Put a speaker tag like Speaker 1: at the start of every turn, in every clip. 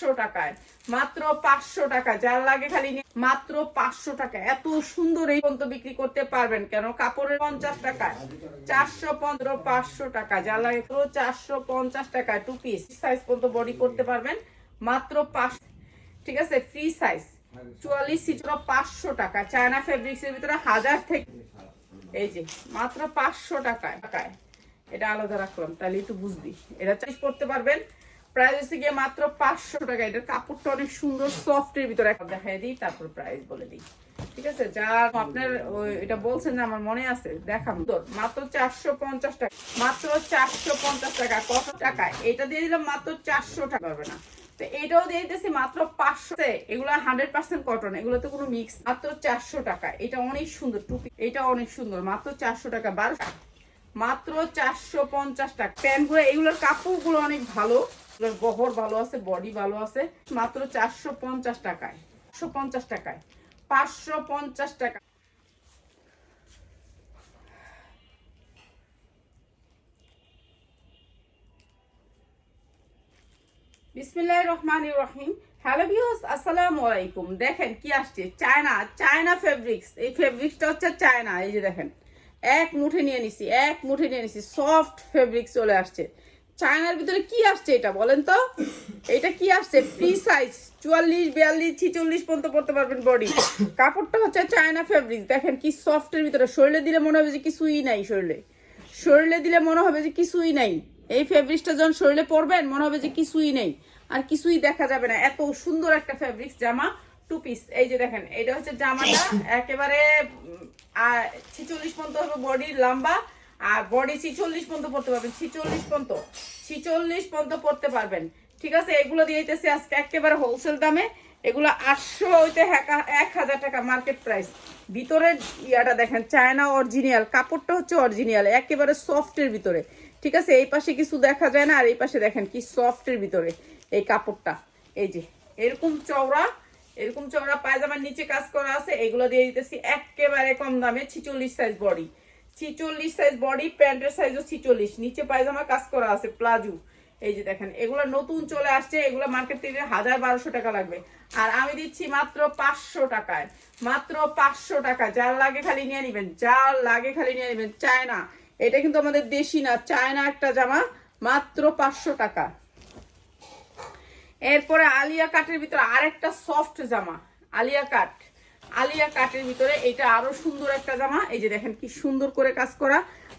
Speaker 1: পাঁচশো টাকায়। মাত্র পাঁচশো টাকা যার লাগে খালি মাত্র পাঁচশো টাকা এত সুন্দর এই পর্যন্ত বিক্রি করতে পারবেন কেন? কাপড়ের পঞ্চাশ টাকায়। চারশো পনেরো, পাঁচশো টাকা যার লাগে চারশো পঞ্চাশ টাকায় টু পিস সাইজ পর্যন্ত বডি করতে পারবেন। মাত্র পাঁচ ঠিক আছে? ফ্রি সাইজ চুয়াল্লিশ সিটর পাঁচশো টাকা চায়না ফেব্রিক্স এর ভিতরে হাজার থেকে এই যে, মাত্র পাঁচশো টাকায়। টাকায় এটা আলাদা রাখলাম। তাহলে একটু বুঝবি। এটা চাইজ করতে পারবেন। পাঁচশো টাকা। কাপড়টা অনেক সুন্দর সফট এর ভিতরে একটা বলে দিই। ঠিক আছে? যা আপনার মাত্র চারশো পঞ্চাশ টাকা। মাত্র চারশো পঞ্চাশ টাকা। কত টাকা? এটাও দিয়ে দিতেছি মাত্র পাঁচশো। এগুলো হান্ড্রেড পার্সেন্ট কটন এগুলোতে কোনো মিক্স মাত্র চারশো টাকা। এটা অনেক সুন্দর টুপি। এটা অনেক সুন্দর। মাত্র চারশো টাকা। বারোশো মাত্র চারশো পঞ্চাশ টাকা। প্যান্টগুলো, এগুলোর কাপড়গুলো অনেক ভালো। এগুলোর ভালো আছে বডি ভালো আছে, মাত্র চারশো পঞ্চাশ টাকায় পাঁচশো পঞ্চাশ টাকায়, পাঁচশো পঞ্চাশ টাকা। বিসমিল্লাহির রহমানির রহিম। হ্যালো ভিউস আসসালামু আলাইকুম। দেখেন কি আসছে, চায়না চায়না ফেব্রিক্স এই ফেব্রিক্সটা হচ্ছে চায়না, এই যে দেখেন। এক মুঠে নিয়ে নিছি, এক মুঠে নিয়ে নিছি সফট ফেব্রিক্স চলে আসছে। চায়নার ভিতরে কি আসছে এটা বলেন তো? এটা কি আসছে? ফ্রি সাইজ চুয়াল্লিশ, বিয়াল্লিশ, ছিচল্লিশ পর্যন্ত পড়তে পারবেন বডি কাপড়টা হচ্ছে চায়না ফেব্রিক্স দেখেন কি সফটের ভিতরে। শরীরে দিলে মনে হবে যে কিছুই নাই শরীরে। শরীরে দিলে মনে হবে যে কিছুই নাই। এই ফেব্রিক্সটা যখন শরীরে পরবেন, মনে হবে যে কিছুই নেই। আর কিছুই দেখা যাবে না। এত সুন্দর একটা ফেব্রিক্স জামা টু পিস এই যে দেখেন, এটা হচ্ছে জামাটা একেবারে ছিচল্লিশ পর্যন্ত হবে বডির লম্বা। আর বডি ছিচল্লিশ পর্যন্ত পড়তে পারবেন, ছিচল্লিশ পর্যন্ত ছিচল্লিশ পর্যন্ত পড়তে পারবেন। ঠিক আছে, এগুলো দিয়ে দিতেছি আজকে একেবারে হোলসেল দামে। এগুলো আটশো হইতে এক হাজার টাকা মার্কেট প্রাইস ভিতরের ইয়াটা দেখেন চায়না অরিজিনাল কাপড়টা হচ্ছে অরিজিনাল একেবারে সফটের ভিতরে। ঠিক আছে, এই পাশে কিছু দেখা যায় না, আর এই পাশে দেখেন কি সফটের ভিতরে এই কাপড়টা। এই যে, এরকম চওড়া এরকম চওড়া পায়জামার নিচে কাজ করা আছে, এগুলো দিয়ে দিতেছি একেবারে কম দামে, ছিচল্লিশ সাইজ বডি ছিচল্লিশ সাইজ বডি প্যান্টের সাইজও ছিচল্লিশ। নিচে পায়জামা কাজ করা আছে প্লাজো এই যে দেখেন, এগুলো নতুন চলে আসছে, এগুলো মার্কেট থেকে হাজার বারোশো টাকা লাগবে। আর আমি দিচ্ছি মাত্র পাঁচশো টাকায়, মাত্র পাঁচশো টাকা যার লাগে খালি নিয়ে নিবেন, যার লাগে খালি নিয়ে নিবেন, চায়না। এটা কিন্তু আমাদের দেশি না, চায়না একটা জামা, মাত্র পাঁচশো টাকা। এরপরে আলিয়া কাটের ভিতরে আরেকটা সফট জামা, আলিয়া কাট আলিয়া কাটের ভিতরে এটা আরও সুন্দর একটা জামা। এই যে দেখেন কি সুন্দর করে কাজ করা।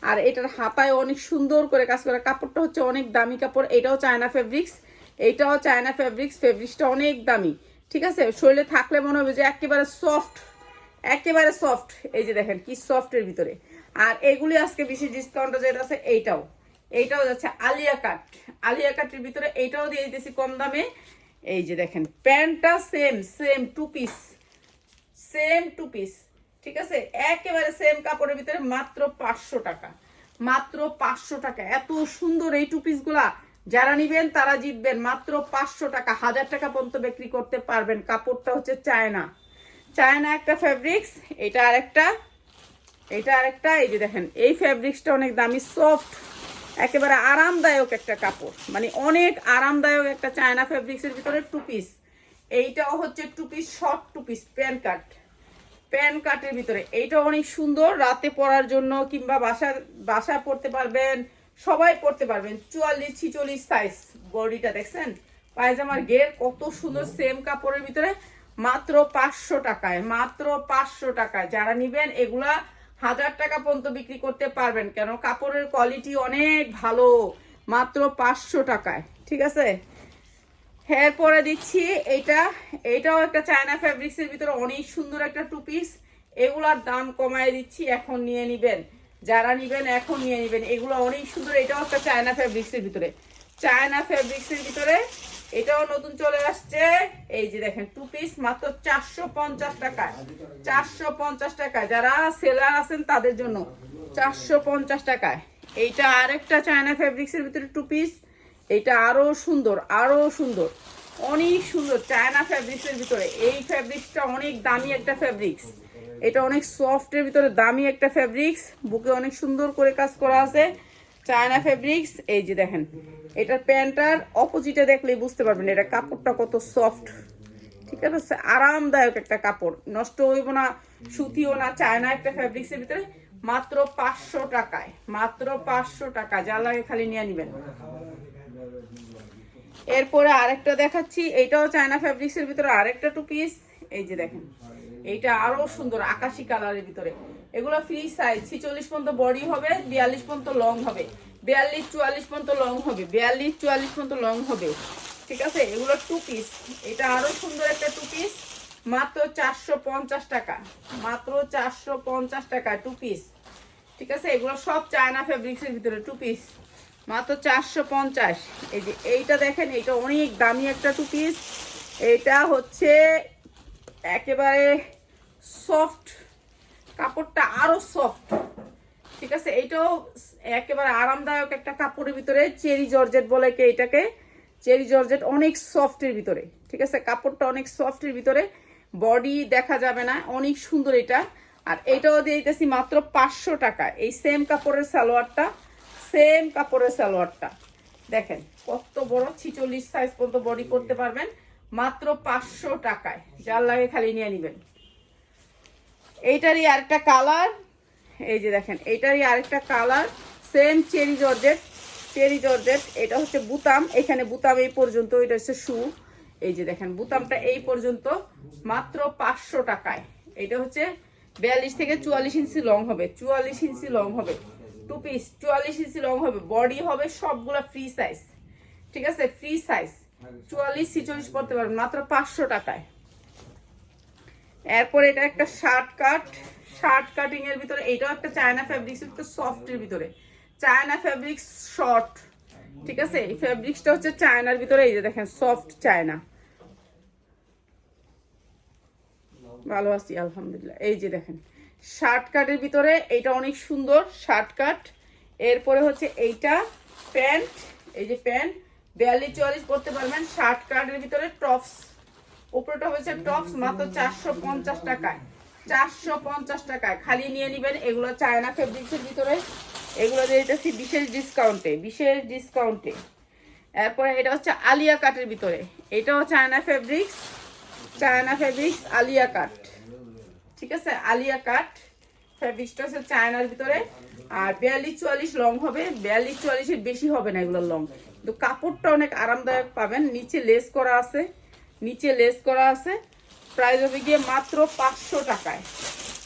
Speaker 1: আর এটার হাতায় অনেক সুন্দর করে কাজ করা। কাপড়টা হচ্ছে অনেক দামি কাপড়। এটাও চায়না ফেব্রিক্স এইটাও চায়না ফেব্রিক্স ফেব্রিক্সটা অনেক দামি। ঠিক আছে? শরীরে থাকলে মনে হবে যে একেবারে সফট একেবারে সফট এই যে দেখেন কি সফটের ভিতরে। আর এগুলি আজকে বেশি ডিসকাউন্ট যেটা আছে এইটাও। এইটাও যাচ্ছে আলিয়া কাট আলিয়া কাটের ভিতরে এইটাও দিয়ে দিতেছি কম দামে। এই যে দেখেন, প্যান্টটা same same two piece same two piece ঠিক আছে? একেবারে সেম কাপড়ের ভিতরে মাত্র পাঁচশো টাকা। মাত্র পাঁচশো টাকা। এত সুন্দর এই টু পিসগুলা। যারা নিবেন, তারা জিতবেন। মাত্র পাঁচশো টাকা। হাজার টাকা পর্যন্ত বিক্রি করতে পারবেন। কাপড়টা হচ্ছে চায়না। চায়না একটা ফেব্রিক্স এটা আরেকটা এটা আরেকটা। এই যে দেখেন, এই ফেব্রিক্সটা অনেক দামি সফট একেবারে আরামদায়ক একটা কাপড়। মানে অনেক আরামদায়ক একটা চায়না ফেব্রিক্সের ভিতরে টু পিস এইটাও হচ্ছে two piece short two piece pan cut pan কাটের ভিতরে। এইটা অনেক সুন্দর, রাতে পরার জন্য কিংবা বাসা বাসায় পড়তে পারবেন, সবাই পড়তে পারবেন। চুয়াল্লিশ, ছিচল্লিশ সাইজ বডিটা, দেখছেন? পায়জামার গের কত সুন্দর সেম কাপড়ের ভিতরে। মাত্র পাঁচশো টাকায়, মাত্র পাঁচশো টাকায়। যারা নিবেন, এগুলা হাজার টাকা পর্যন্ত বিক্রি করতে পারবেন। কেন? কাপড়ের কোয়ালিটি অনেক ভালো, মাত্র পাঁচশো টাকায়। ঠিক আছে? এরপরে দিচ্ছি। এইটা, এইটাও একটা চায়না ফ্যাব্রিক্সের ভিতরে অনেক সুন্দর একটা টু পিস এগুলার দাম কমায় দিচ্ছি, এখন নিয়ে নিবেন। যারা নিবেন, এখন নিয়ে নিবেন। এগুলো অনেক সুন্দর, এটাও একটা চায়না ফ্যাব্রিক্সের ভিতরে। চায়না ফ্যাব্রিক্সের ভিতরে এটাও নতুন চলে আসছে। এই যে দেখেন টু পিস মাত্র চারশো পঞ্চাশ টাকায় চারশো পঞ্চাশ টাকায়। যারা সেলার আছেন, তাদের জন্য চারশো পঞ্চাশ টাকায়। এইটা আরেকটা চায়না ফ্যাব্রিক্সের ভিতরে টু পিস এটা আরও সুন্দর আরও সুন্দর। অনেক সুন্দর, চায়না ফ্যাব্রিক্সের ভিতরে। এই ফ্যাব্রিক্সটা অনেক দামি একটা ফ্যাব্রিক্স এটা অনেক সফটের ভিতরে দামি একটা ফ্যাব্রিক্স বুকে অনেক সুন্দর করে কাজ করা আছে। চায়না ফেব্রিক্স এই যে দেখেন, এটার প্যান্টটার অপোজিটে দেখলেই বুঝতে পারবেন এটা কাপড়টা কত সফট ঠিক আছে? আরামদায়ক একটা কাপড়। নষ্ট হইব না, সুতিও না, চায়না একটা ফ্যাব্রিক্সের ভিতরে। মাত্র পাঁচশো টাকায়, মাত্র পাঁচশো টাকা। যা লাগে খালি নিয়ে নিবেন। এরপরে আরেকটা দেখাচ্ছি এটাও চায়না ফ্যাব্রিক্সের ভিতরে আরেকটা টু পিস এই যে দেখেন, এইটা আরও সুন্দর, আকাশি কালারের ভিতরে। এগুলো ফ্রি সাইজ ছিচল্লিশ পর্যন্ত বডি হবে, বিয়াল্লিশ পর্যন্ত লং হবে। বিয়াল্লিশ, চুয়াল্লিশ পর্যন্ত লং হবে, বিয়াল্লিশ, চুয়াল্লিশ পর্যন্ত লং হবে। ঠিক আছে? এগুলো টু পিস এটা আরও সুন্দর একটা টু পিস মাত্র চারশো পঞ্চাশ টাকা। মাত্র চারশো পঞ্চাশ টাকা টু পিস ঠিক আছে? এগুলো সব চায়না ফেব্রিক্সের ভিতরে টু পিস মাত্র চারশো পঞ্চাশ। এই যে এইটা দেখেন, এইটা অনেক দামি একটা টু পিস এটা হচ্ছে একেবারে সফট কাপড়টা আরও সফট ঠিক আছে, এইটাও একেবারে আরামদায়ক একটা কাপড়ের ভিতরে, চেরি জর্জেট বলে কে এটাকে। চেরি জর্জেট অনেক সফটের ভিতরে। ঠিক আছে, কাপড়টা অনেক সফটের ভিতরে। বডি দেখা যাবে না, অনেক সুন্দর এটা। আর এটাও দিয়ে দিতেছি মাত্র পাঁচশো টাকা। এই সেম কাপড়ের সালোয়ারটা। সেম কাপড়ের সালোয়ারটা। দেখেন, কত বড়, ছিচল্লিশ সাইজ পর্যন্ত বডি করতে পারবেন, মাত্র পাঁচশো টাকায়। যার লাগে খালি নিয়ে নেবেন। এইটারই আরেকটা কালার এই যে দেখেন, এইটারই আরেকটা colour same cherry georgette cherry georgette এটা হচ্ছে বুতাম। এখানে বুতাম এই পর্যন্ত, এটা হচ্ছে শু এই যে দেখেন, বুতামটা এই পর্যন্ত, মাত্র পাঁচশো টাকায়। এটা হচ্ছে বিয়াল্লিশ থেকে চুয়াল্লিশ ইঞ্চি লং হবে, চুয়াল্লিশ ইঞ্চি লং হবে। টু পিস চুয়াল্লিশ ইঞ্চি লং হবে। বডি হবে সবগুলা ফ্রি সাইজ ঠিক আছে? ফ্রি সাইজ চুয়াল্লিশ ছিচল্লিশ পড়তে পারবেন মাত্র পাঁচশো টাকায়। এরপর এটা একটা শার্ট কাট শার্ট কাটিং এর ভিতরে, এটাও একটা চায়না ফ্যাব্রিক্স সফট এর ভিতরে। চায়না ফ্যাব্রিক্স শর্ট ঠিক আছে? এই ফ্যাব্রিক্সটা হচ্ছে চায়নার ভিতরে, এই যে দেখেন সফট চায়না ভালো আছি, আলহামদুলিল্লাহ। এই যে দেখেন। শার্ট কাটের ভিতরে এইটা অনেক সুন্দর শার্ট কাট এরপরে হচ্ছে এইটা প্যান্ট, এই যে প্যান্ট, বিয়াল্লিশ চুয়াল্লিশ পরতে পারবেন শার্ট কাটের ভিতরে টপস। উপরেটা হচ্ছে টপস, মাত্র চারশো পঞ্চাশ টাকায়। চারশো পঞ্চাশ টাকায়। খালি নিয়ে নেবেন, এগুলো চায়না ফেব্রিক্সের ভিতরে। এগুলো দিয়ে দিতেছি বিশেষ ডিসকাউন্টে বিশেষ ডিসকাউন্টে। এরপরে এটা হচ্ছে আলিয়া কাটের ভিতরে। এটাও China fabrics China fabrics Alia cut. ঠিক আছে? আলিয়া কাট ফেব্রিক্সটা হচ্ছে চায়নার ভিতরে। আর বিয়াল্লিশ চুয়াল্লিশ লং হবে। বিয়াল্লিশ চুয়াল্লিশের বেশি হবে না এগুলোর লং। কিন্তু কাপড়টা অনেক আরামদায়ক পাবেন। নিচে লেস করা আছে। নিচে লেস করা আছে। প্রাইস হবে গিয়ে মাত্র পাঁচশো টাকায়।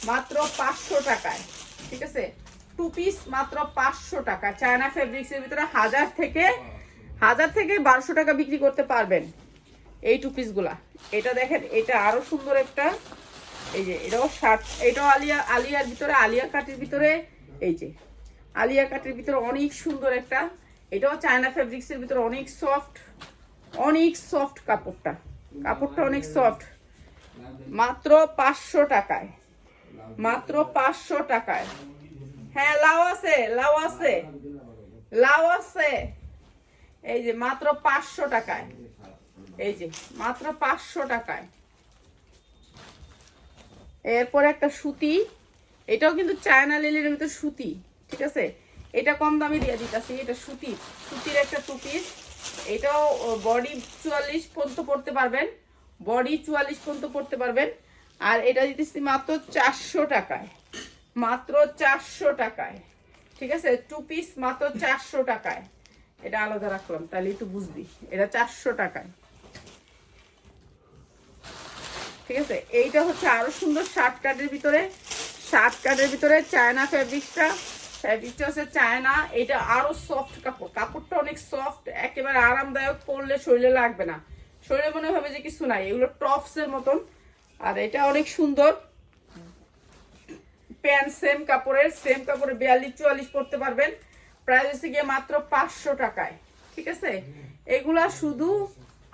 Speaker 1: মাত্র পাঁচশো টাকায়। ঠিক আছে? টু পিস মাত্র পাঁচশো টাকা চায়না ফেব্রিক্সের ভিতরে হাজার থেকে হাজার থেকে বারোশো টাকা বিক্রি করতে পারবেন। এই টু পিসগুলা এটা দেখেন, এটা আরও সুন্দর একটা এই যে, এটাও শার্ট এটাও আলিয়া, আলিয়ার ভিতরে, আলিয়া কাটের ভিতরে, এই যে, আলিয়া কাটের ভিতরে অনেক সুন্দর একটা, এটাও চায়না ফেব্রিক্সের ভিতরে অনেক সফট অনেক সফট কাপড়টা কাপড়টা অনেক সফট মাত্র পাঁচশো টাকায়, মাত্র পাঁচশো টাকায়। হ্যাঁ লাউ আছে লাউ আছে লাউ আছে, এই যে, মাত্র পাঁচশো টাকায়, এই যে, মাত্র পাঁচশো টাকায়। এরপর একটা সুতি। এটাও কিন্তু চায়না লিলির ভিতর সুতি, ঠিক আছে? এটা কম দামে দিয়ে দিতেছি, এটা সুতি। সুতির একটা টু পিস এটাও বডি চুয়াল্লিশ পর্যন্ত পড়তে পারবেন। বডি চুয়াল্লিশ পর্যন্ত পড়তে পারবেন। আর এটা দিতেছি মাত্র চারশো টাকায়। মাত্র চারশো টাকায়। ঠিক আছে? টু পিস মাত্র চারশো টাকায়। এটা আলাদা রাখলাম, তাহলে একটু বুঝবি। এটা চারশো টাকায়। ঠিক আছে? এইটা হচ্ছে আরও সুন্দর শার্ট কাটের ভিতরে। শার্ট কাটের ভিতরে চায়না ফ্যাব্রিকটা। ফ্যাব্রিকটা হচ্ছে চায়না। এটা আরও সফট কাপড়। কাপড়টা অনেক সফট একেবারে আরামদায়ক পরলে শরীরে লাগবে না। শরীরে মনে হবে যে কিছু নাই। এগুলো টপস এর মতন। আর এটা অনেক সুন্দর। প্যান্ট সেম কাপড়ের সেম কাপড়ে বিয়াল্লিশ চুয়াল্লিশ পরতে পারবেন। প্রাইস হচ্ছে গিয়ে মাত্র পাঁচশো টাকায়। ঠিক আছে? এগুলা শুধু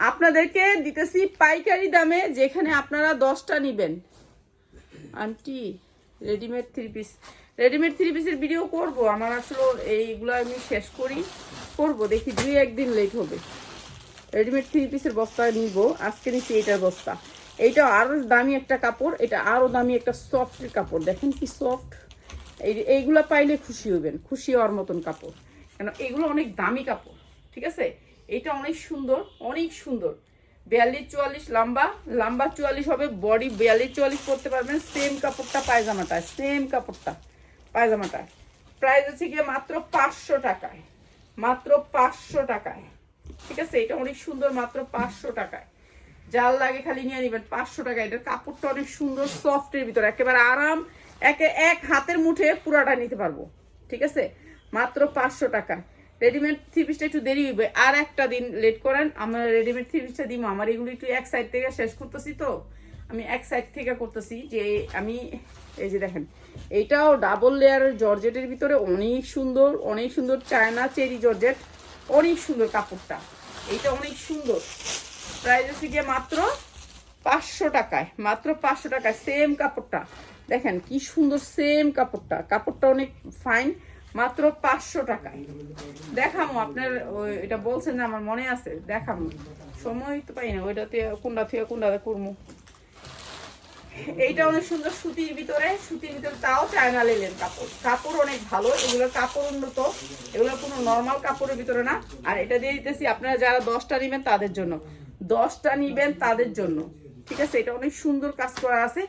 Speaker 1: আপনাদেরকে দিতেছি পাইকারি দামে, যেখানে আপনারা দশটা নিবেন। Aunty, readymade three piece readymade three পিসের ভিডিও করব। আমার আসলে এইগুলো আমি শেষ করি। করব, দেখি দুই একদিন লেট হবে। রেডিমেড থ্রি পিসের বস্তা নিব। আজকে নিচ্ছি এইটার বস্তা। এইটা আরও দামি একটা কাপড়। এটা আরও দামি একটা সফটের কাপড়। দেখেন কি সফট এই এইগুলো পাইলে খুশি হবেন খুশি হওয়ার মতন কাপড়। কেন, এগুলো অনেক দামি কাপড়। ঠিক আছে? এটা অনেক সুন্দর অনেক সুন্দর। বিয়াল্লিশ চুয়াল্লিশ লম্বা লম্বা চুয়াল্লিশ হবে বডি বিয়াল্লিশ চুয়াল্লিশ পরতে পারবেন সেম কাপড়টা, পায়জামাটা, সেম কাপড়টা, পায়জামাটা। প্রাইস হচ্ছে গিয়ে মাত্র পাঁচশো টাকায়, মাত্র পাঁচশো টাকায়। ঠিক আছে? এটা অনেক সুন্দর, মাত্র পাঁচশো টাকায়। জাল লাগে খালি নিয়ে নেবেন পাঁচশো টাকা এটার কাপড়টা অনেক সুন্দর, সফটের ভিতরে, একেবারে আরাম, একে এক হাতের মুঠে পুরাটা নিতে পারব। ঠিক আছে? মাত্র পাঁচশো টাকা রেডিমেড থ্রি পিসটা একটু দেরি হইবে। আর একটা দিন লেট করেন, আমরা রেডিমেড থ্রি পিসটা দিব আমার এগুলো একটু এক সাইড থেকে শেষ করতেছি তো। আমি এক সাইড থেকে করতেছি যে আমি, এই যে দেখেন এইটাও ডাবল লেয়ারের জর্জেটের ভিতরে অনেক সুন্দর অনেক সুন্দর চায়না চেরি জর্জেট, অনেক সুন্দর কাপড়টা। এইটা অনেক সুন্দর। প্রাইস হচ্ছে গিয়ে মাত্র পাঁচশো টাকায়, মাত্র পাঁচশো টাকায় সেম কাপড়টা। দেখেন কি সুন্দর সেম কাপড়টা। কাপড়টা অনেক ফাইন মাত্র পাঁচশো টাকায়। দেখামো, আপনার এটা বলছেন যে আমার মনে আছে, দেখামো। সময় তো পাই না ওইটা থেকে কোনটা থেকে কোনটা করব এইটা অনেক সুন্দর সুতির ভিতরে সুতির ভিতরে তাও চায়না লেলেন কাপড়। কাপড় অনেক ভালো এগুলোর কাপড় উন্নত, এগুলো কোনো নর্মাল কাপড়ের ভিতরে না। আর এটা দিয়ে দিতেছি আপনারা যারা দশটা নেবেন তাদের জন্য। দশটা নিবেন তাদের জন্য। ঠিক আছে, এটা অনেক সুন্দর কাজ করা আছে।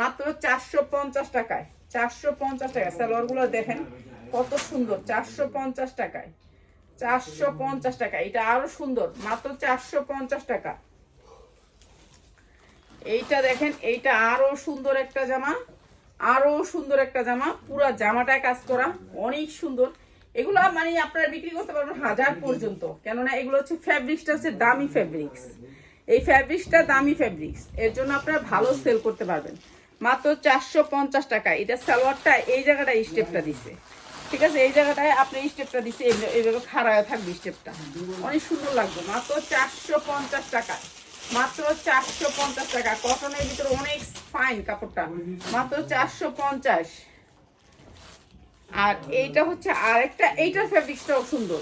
Speaker 1: মাত্র চারশো পঞ্চাশ টাকায়, চারশো পঞ্চাশ টাকা সালোয়ারগুলো দেখেন কত সুন্দর, চারশো পঞ্চাশ টাকায়। চারশো পঞ্চাশ টাকা, এটা আরও সুন্দর, মাত্র চারশো পঞ্চাশ টাকা। এইটা দেখেন, এইটা আরও সুন্দর একটা জামা, আরও সুন্দর একটা জামা, পুরা জামাটায় কাজ করা, অনেক সুন্দর। এগুলো মানে আপনারা বিক্রি করতে পারবেন হাজার পর্যন্ত, কেননা এগুলো হচ্ছে ফ্যাব্রিক্সটা হচ্ছে দামি ফ্যাব্রিক্স এই ফ্যাব্রিক্সটা দামি ফ্যাব্রিক্স এর জন্য আপনারা ভালো সেল করতে পারবেন। মাত্র চারশো পঞ্চাশ টাকা, এটা সালোয়ারটা এই জায়গাটায় স্টেপটা দিছে। ঠিক আছে, এই জায়গাটায় আপনি স্টেপটা এই- এইভাবে খাড়ায় থাকবে স্টেপটা অনেক সুন্দর লাগবে, মাত্র চারশো পঞ্চাশ টাকা মাত্র চারশো পঞ্চাশ টাকা কটনের ভিতরে অনেক ফাইন কাপড়টা। মাত্র চারশো পঞ্চাশ। আর এইটা হচ্ছে আরেকটা, এইটার ফ্যাব্রিক্সটাও সুন্দর।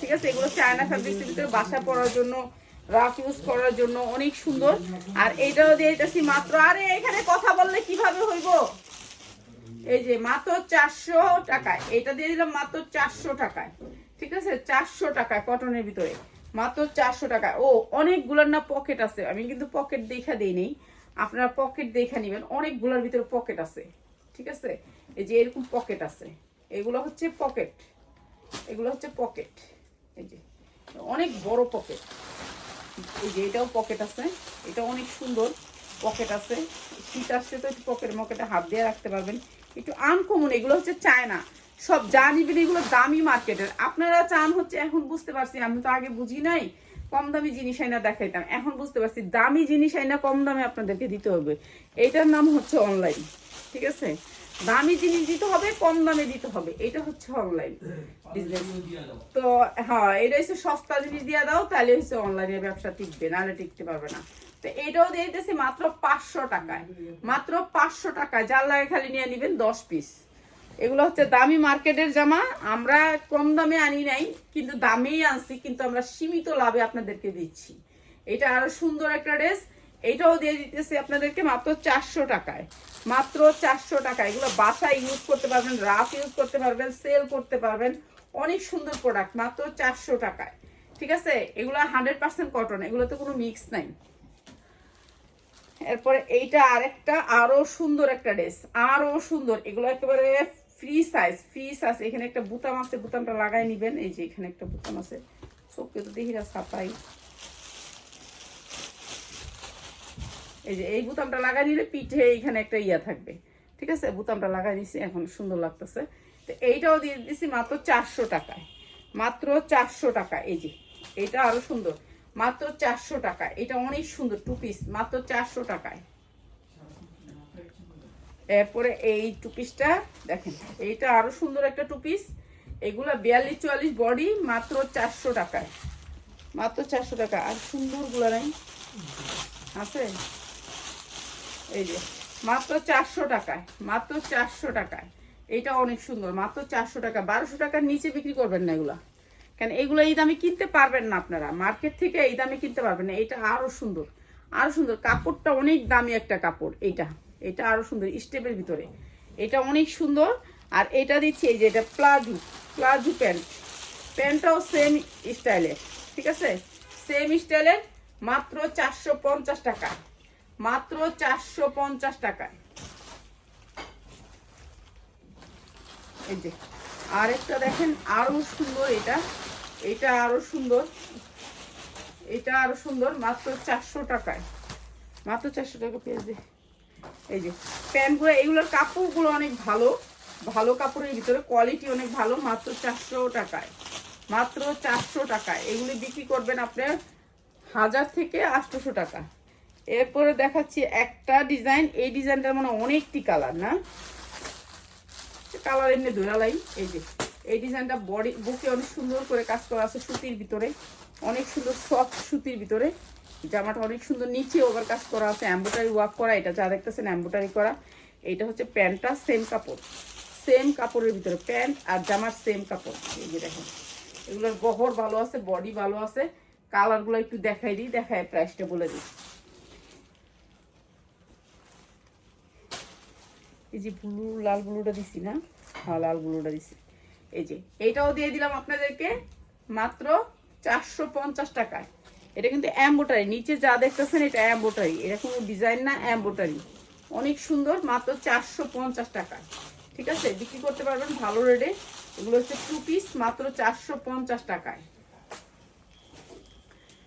Speaker 1: ঠিক আছে, এগুলো চায়না ফ্যাব্রিক্সের ভিতরে বাসা পরার জন্য রাফ ইউজ করার জন্য অনেক সুন্দর। আর এইটাও দিয়ে দিতেছি মাত্র, আরে এখানে কথা বললে কীভাবে হইব? এই যে মাত্র চারশো টাকায়, এটা দিয়ে দিলাম মাত্র চারশো টাকায়, ঠিক আছে? চারশো টাকায় কটনের ভিতরে, মাত্র চারশো টাকায়। ও, অনেকগুলোর না পকেট আছে। আমি কিন্তু পকেট দেখা দিই নেই। আপনারা পকেট দেখা নেবেন। অনেকগুলোর ভিতরে পকেট আছে, ঠিক আছে? এই যে এরকম পকেট আছে। এগুলো হচ্ছে পকেট এগুলো হচ্ছে পকেট এই যে, অনেক বড় পকেট এই যে এটাও পকেট আছে। এটা অনেক সুন্দর পকেট আছে। শীত আসছে তো পকেট মকেটে হাত দিয়ে রাখতে পারবেন। একটু আনকমন এগুলো হচ্ছে চায়না। সব যা নিবেন এগুলো দামি মার্কেটের। আপনারা চান হচ্ছে, এখন বুঝতে পারছি, আমি তো আগে বুঝি নাই, কম দামি জিনিস আইনা দেখাইতাম। এখন বুঝতে পারছি, দামি জিনিস আইনা কম দামে আপনাদেরকে দিতে হবে। এইটার নাম হচ্ছে অনলাইন ঠিক আছে? দামি জিনিস দিতে হবে, কম দামে দিতে হবে। এটা হচ্ছে অনলাইন বিজনেস তো হ্যাঁ এটা হচ্ছে সস্তা জিনিস দিয়ে দাও, তাহলে হচ্ছে অনলাইনে ব্যবসা টিকবে, নাহলে টিকতে পারবে না। তো এটাও দিয়ে দিতেছি মাত্র পাঁচশো টাকায়। মাত্র পাঁচশো টাকায়। যার লাগে খালি নিয়ে নিবেন দশ পিস এগুলো হচ্ছে দামি মার্কেটের জামা। আমরা কম দামে আনি নাই, কিন্তু দামেই আনছি, কিন্তু আমরা সীমিত লাভে আপনাদেরকে দিচ্ছি। এটা আরও সুন্দর একটা ড্রেস। এটাও দিয়ে দিতেছি আপনাদেরকে মাত্র চারশো টাকায়। মাত্র চারশো টাকা এগুলো বাসায় ইউজ করতে পারবেন রাফ ইউজ করতে পারবেন সেল করতে পারবেন। অনেক সুন্দর প্রোডাক্ট মাত্র চারশো টাকায়। ঠিক আছে? এগুলো হান্ড্রেড পার্সেন্ট কটন এগুলোতে কোনো মিক্স নাই। এরপরে এইটা আরেকটা আরও সুন্দর একটা ড্রেস আরও সুন্দর। এগুলো একেবারে ফ্রি সাইজ ফ্রি সাইজ এখানে একটা বুতাম আছে, বুতামটা লাগাই নিবেন। এই যে এখানে একটা বুতাম আছে। চোখে তো দেখি না ছাপাই। এই যে এই বুতামটা লাগাই নিলে পিঠে এইখানে একটা ইয়া থাকবে। ঠিক আছে? বুতামটা লাগাই নিছি, এখন সুন্দর লাগতেছে। তো এইটাও দিয়ে দিছি মাত্র চারশো টাকায়। মাত্র চারশো টাকা, এই যে এটা আরও সুন্দর। মাত্র চারশো টাকা, এটা অনেক সুন্দর টু পিস মাত্র চারশো টাকায়। এরপরে এই টু পিসটা দেখেন, এইটা আরও সুন্দর একটা টু পিস এগুলা বিয়াল্লিশ চুয়াল্লিশ বডি মাত্র চারশো টাকায়। মাত্র চারশো টাকা, আর সুন্দরগুলো নাই? আছে? এই যে, মাত্র চারশো টাকায়, মাত্র চারশো টাকায়। এটা অনেক সুন্দর, মাত্র চারশো টাকা, বারোশো টাকার নিচে বিক্রি করবেন না এগুলা। কেন, এগুলো এই দামে কিনতে পারবেন না আপনারা। মার্কেট থেকে এই দামে কিনতে পারবেন না এটা আরও সুন্দর আরও সুন্দর। কাপড়টা অনেক দামি একটা কাপড় এটা এটা আরও সুন্দর, স্টেপের ভিতরে। এটা অনেক সুন্দর, আর এটা দিচ্ছি এই যে, এটা প্লাজু প্লাজু প্যান্ট। প্যান্টটাও সেম স্টাইলের, ঠিক আছে? সেম স্টাইলের, মাত্র চারশো পঞ্চাশ টাকা। মাত্র চারশো পঞ্চাশ টাকায়। এই যে, আরেকটা দেখেন, আরও সুন্দর এটা। এটা আরও সুন্দর। এটা আরও সুন্দর, মাত্র চারশো টাকায়। মাত্র চারশো টাকা পেয়ে দে এই যে, প্যান্টগুলো, এগুলোর কাপড়গুলো অনেক ভালো। ভালো কাপড়ের ভিতরে কোয়ালিটি অনেক ভালো, মাত্র চারশো টাকায়। মাত্র চারশো টাকায়। এগুলি বিক্রি করবেন আপনার হাজার থেকে আটশোশো টাকা। এরপরে দেখাচ্ছি একটা ডিজাইন। এই ডিজাইনটার মানে অনেকটি কালার, না? কালার এমনি ধরালাই এই যে, এই ডিজাইনটা বডি, বুকে অনেক সুন্দর করে কাজ করা আছে সুতির ভিতরে। অনেক সুন্দর সফট সুতির ভিতরে। জামাটা অনেক সুন্দর নিচে ওভার কাজ করা আছে এম্বোটারি ওয়ার্ক করা, এটা যা দেখতেছেন এম্বোটারি করা। এইটা হচ্ছে প্যান্টটা সেম কাপড়। সেম কাপড়ের ভিতরে প্যান্ট আর জামার সেম কাপড়। এই যে দেখেন, এগুলোর গহর ভালো আছে বডি ভালো আছে। কালারগুলো একটু দেখাই দিই, দেখায় প্রাইসটা বলে দিই। এই যে ব্লু লাল ব্লুটা দিছি না? হ্যাঁ লাল ব্লুটা দিছি। এই যে, এইটাও দিয়ে দিলাম আপনাদেরকে মাত্র চারশো পঞ্চাশ টাকায়। এটা কিন্তু অ্যাম্বোটারি নিচে যা দেখতেছেন এটা অ্যাম্বোটারি এটা কোনো ডিজাইন না অ্যাম্বোটারি অনেক সুন্দর, মাত্র চারশো পঞ্চাশ টাকায় ঠিক আছে? বিক্রি করতে পারবেন ভালো রেটে এগুলো হচ্ছে টু পিস মাত্র চারশো পঞ্চাশ টাকায়।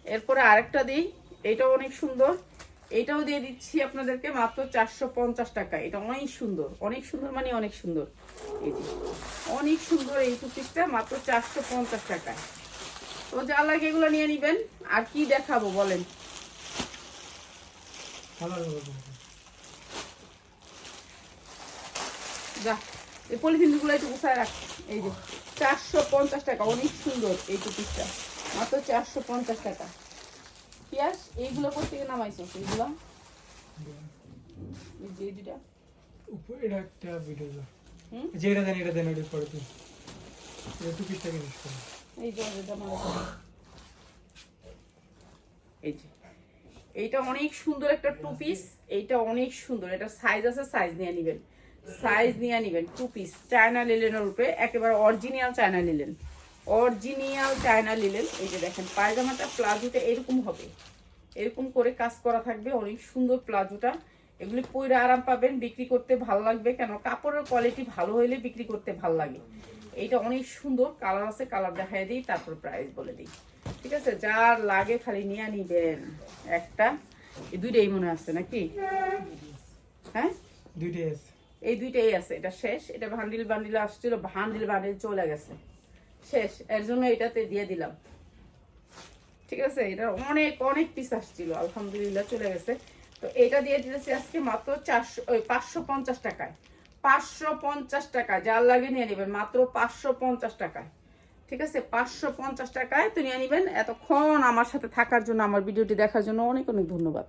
Speaker 1: এরপরে আরেকটা দিই। এটাও অনেক সুন্দর। এটাও দিয়ে দিচ্ছি আপনাদেরকে মাত্র চারশো পঞ্চাশ টাকা। এটা অনেক সুন্দর। অনেক সুন্দর মানে অনেক সুন্দর। এই যে অনেক সুন্দর এই টু মাত্র চারশো পঞ্চাশ টাকায় তো যা লাগে এগুলো নিয়ে নিবেন। আর কি দেখাবো বলেন? যা এই পলিথিনগুলো একটু গুছায় রাখ। এই যে চারশো পঞ্চাশ টাকা অনেক সুন্দর এই টুপিসটা মাত্র চারশো পঞ্চাশ টাকা। পিয়াস এইগুলো কোথেকে নামাইছো? এইগুলো? এই যে দুটা
Speaker 2: উপর- এটা একটা ভিডিও দাও।
Speaker 1: হুম?
Speaker 2: যে এটা দেন এটা দেন পরে দিন। এটা পিসটা জিনিস করো
Speaker 1: এই যে। এই যে। এইটা অনেক সুন্দর একটা টু পিস এইটা অনেক সুন্দর। এটা সাইজ আছে সাইজ নিয়ে নেবেন। সাইজ নিয়ে নেবেন টু পিস চায়না লিলেনের উপরে একেবারে original China linen original China linen এই যে দেখেন পায়জামাটা প্লাজোটা এরকম হবে। এরকম করে কাজ করা থাকবে। অনেক সুন্দর প্লাজোটা। এগুলি পরে আরাম পাবেন বিক্রি করতে ভালো লাগবে। কেন? কাপড়ের কোয়ালিটি ভালো হইলে বিক্রি করতে ভালো লাগে। এইটা অনেক সুন্দর। কালার আছে কালার দেখাই দিই তারপর প্রাইস বলে দিই। ঠিক আছে? যার লাগে খালি নিয়ে নিবেন। একটা। এই দুইটাই মনে আছে নাকি? হ্যাঁ?
Speaker 2: দুইটাই আছে।
Speaker 1: এই দুইটাই আছে। এটা শেষ। এটা ভান্ডিল বান্ডিল আসছিল ভান্ডিল বান্ডিল চলে গেছে। শেষ। এর জন্য এটাতে দিয়ে দিলাম। ঠিক আছে? এটা অনেক অনেক পিস আসছিল, আলহামদুলিল্লাহ চলে গেছে। তো এটা দিয়ে দিতেছি আজকে মাত্র চারশো, ওই পাঁচশো পঞ্চাশ টাকায়। পাঁচশো পঞ্চাশ টাকা যার লাগে নিয়ে নেবেন, মাত্র পাঁচশো পঞ্চাশ টাকায়। ঠিক আছে? পাঁচশো পঞ্চাশ টাকায় তো নিয়ে নেবেন। এতক্ষণ আমার সাথে থাকার জন্য, আমার ভিডিওটি দেখার জন্য অনেক অনেক ধন্যবাদ।